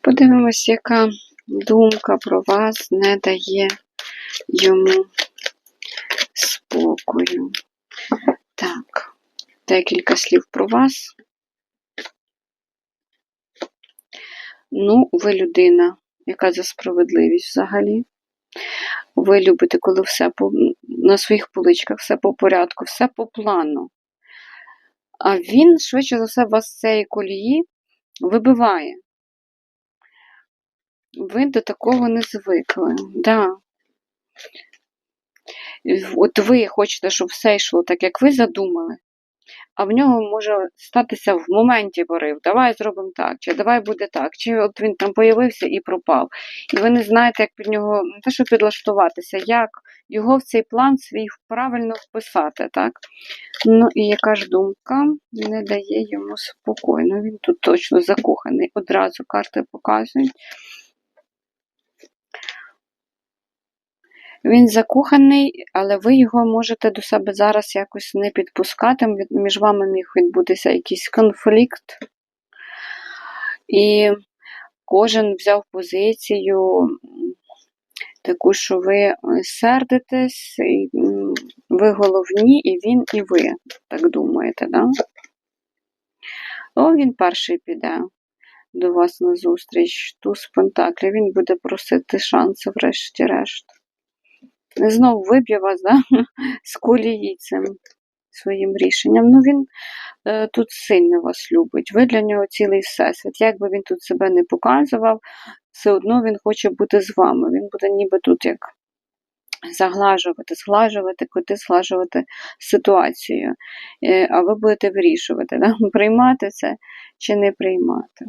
Подивимось, яка думка про вас не дає йому спокою. Так, декілька слів про вас. Ну, ви людина, яка за справедливість взагалі. Ви любите, коли все по, на своїх поличках, все по порядку, все по плану. А він, швидше за все, вас з цієї колії вибиває. Ви до такого не звикли. Да. От ви хочете, щоб все йшло так, як ви задумали, а в нього може статися в моменті порив. Давай зробимо так, чи давай буде так, чи от він там появився і пропав. І ви не знаєте, як під нього не те, що підлаштуватися, як його в цей план свій правильно вписати. так? Ну і яка ж думка не дає йому спокою. Ну, Він тут точно закоханий. Одразу карти показують. Він закоханий, але ви його можете до себе зараз якось не підпускати. Між вами міг відбутися якийсь конфлікт. І кожен взяв позицію таку, що ви сердитесь, і, ви головні, і він, і ви. Так думаєте, да? О, він перший піде до вас на зустріч. Туз Пентаклів. Він буде просити шанси, врешті-решт. Знов виб'є вас, да? з колії цим своїм рішенням. Ну, він е, тут сильно вас любить. Ви для нього цілий всесвіт. Як би він тут себе не показував, все одно він хоче бути з вами. Він буде ніби тут як заглажувати, зглажувати, куди зглажувати ситуацію. Е, а ви будете вирішувати, да? приймати це чи не приймати.